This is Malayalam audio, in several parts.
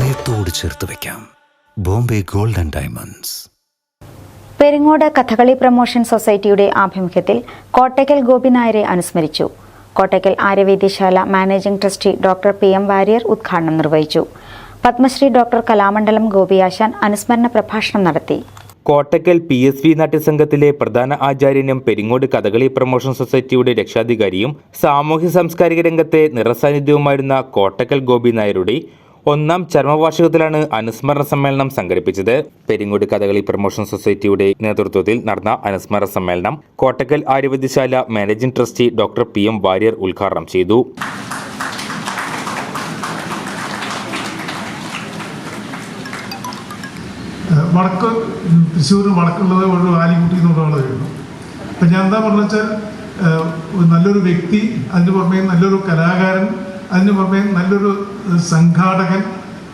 ചേർത്ത് വെക്കാം. Bombay gold and diamonds. Peringode Kathakali promotion സൊസൈറ്റിയുടെ ആഭിമുഖ്യത്തിൽ കോട്ടയ്ക്കൽ ഗോപിനായരെ അനുസ്മരിച്ചു. Kottakkal Aryavaidyasala managing trustee doctor P M Warrier ഉദ്ഘാടനം നിർവഹിച്ചു. പത്മശ്രീ ഡോക്ടർ കലാമണ്ഡലം ഗോപിയാശാൻ അനുസ്മരണ പ്രഭാഷണം നടത്തി. കോട്ടക്കൽ പി എസ് വി നാട്യസംഘത്തിലെ പ്രധാന ആചാര്യനും പെരിങ്ങോട് കഥകളി പ്രൊമോഷൻ സൊസൈറ്റിയുടെ രക്ഷാധികാരിയും സാമൂഹ്യ സാംസ്കാരിക രംഗത്തെ നിറസാന്നിധ്യവുമായിരുന്ന കോട്ടക്കൽ ഗോപി നായരുടെ ഒന്നാം ചരമവാർഷികത്തിലാണ് അനുസ്മരണ സമ്മേളനം സംഘടിപ്പിച്ചത്. പെരിങ്ങോട് കഥകളി പ്രൊമോഷൻ സൊസൈറ്റിയുടെ നേതൃത്വത്തിൽ നടന്ന അനുസ്മരണ സമ്മേളനം Kottakkal Aryavaidyasala managing trustee doctor P M Warrier ഉദ്ഘാടനം ചെയ്തു. വടക്ക് തൃശ്ശൂർ വടക്കുള്ളത് ഒരു ആലിക്കുട്ടി എന്നുള്ളതായിരുന്നു അപ്പം ഞാൻ എന്താ പറഞ്ഞു വെച്ചാൽ നല്ലൊരു വ്യക്തി അതിന് പുറമേ നല്ലൊരു കലാകാരൻ അതിന് പുറമേ നല്ലൊരു സംഘാടകൻ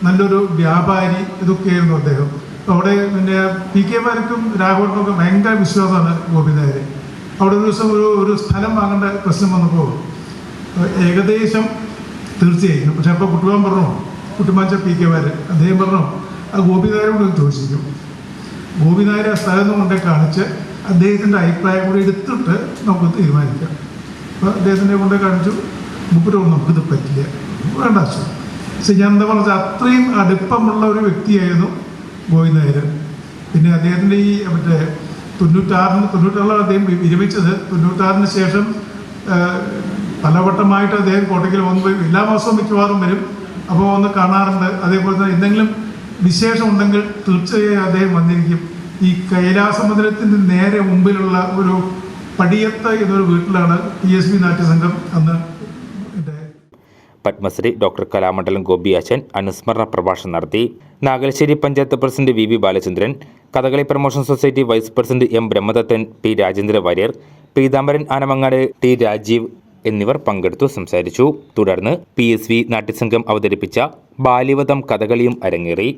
നല്ലൊരു വ്യാപാരി ഇതൊക്കെയായിരുന്നു അദ്ദേഹം. അവിടെ പിന്നെ പി കെ മാർക്കും രാഘവനും ഭയങ്കര വിശ്വാസമാണ് ഗോപിനായരെ. അവിടെ ഒരു ദിവസം ഒരു ഒരു സ്ഥലം വാങ്ങേണ്ട പ്രശ്നം വന്നപ്പോൾ ഏകദേശം തീർച്ചയായിരുന്നു. പക്ഷെ അപ്പോൾ കുട്ടുവാൻ പറഞ്ഞു കുട്ടുമാച്ച പി കെ മാര് അദ്ദേഹം പറഞ്ഞു ആ ഗോപിനായരോട് ചോദിച്ചിരിക്കും. ഗോപിനായരെ ആ സ്ഥലം കൊണ്ടേ കാണിച്ച് അദ്ദേഹത്തിന്റെ അഭിപ്രായം കൂടി എടുത്തിട്ട് നമുക്ക് തീരുമാനിക്കാം. അപ്പോൾ അദ്ദേഹത്തിന്റെ കൊണ്ടേ കാണിച്ചു. മുപ്പിട്ട് നമുക്കിത് പറ്റില്ല. വേണ്ട. പക്ഷെ ഞാൻ എന്താ പറഞ്ഞത് അത്രയും അടുപ്പമുള്ള ഒരു വ്യക്തിയായിരുന്നു ഗോവിനായർ പിന്നെ അദ്ദേഹത്തിന്റെ ഈ മറ്റേ തൊണ്ണൂറ്റാറിന് തൊണ്ണൂറ്റാറിലാണ് അദ്ദേഹം വിരമിച്ചത്. തൊണ്ണൂറ്റാറിന് ശേഷം പലവട്ടമായിട്ട് അദ്ദേഹം കോട്ടയ്ക്കൽ വന്ന് എല്ലാ മാസവും മിക്കവാറും വരും. അപ്പോൾ ഒന്ന് കാണാറുണ്ട്. അതേപോലെ തന്നെ എന്തെങ്കിലും വിശേഷം ഉണ്ടെങ്കിൽ തീർച്ചയായും അദ്ദേഹം വന്നിരിക്കും. ഈ കൈലാസമന്ദിരത്തിന്റെ നേരെ മുമ്പിലുള്ള ഒരു പടിയത്ത് എന്നൊരു വീട്ടിലാണ് പി എസ് ബി നാട്യസംഘം അന്ന് പത്മശ്രീ ഡോക്ടർ കലാമണ്ഡലം ഗോപിയാശൻ അനുസ്മരണ പ്രഭാഷണം നടത്തി Nagalassery panchayat president V V Balachandran Kathakali promotion society vice president M Brahmadathan P Rajendra Warrier Peethambaran Anamangad T Rajeev എന്നിവർ പങ്കെടുത്തു സംസാരിച്ചു. തുടർന്ന് പി എസ് വി നാട്യസംഘം അവതരിപ്പിച്ച ബാലിവതം കഥകളിയും അരങ്ങേറി.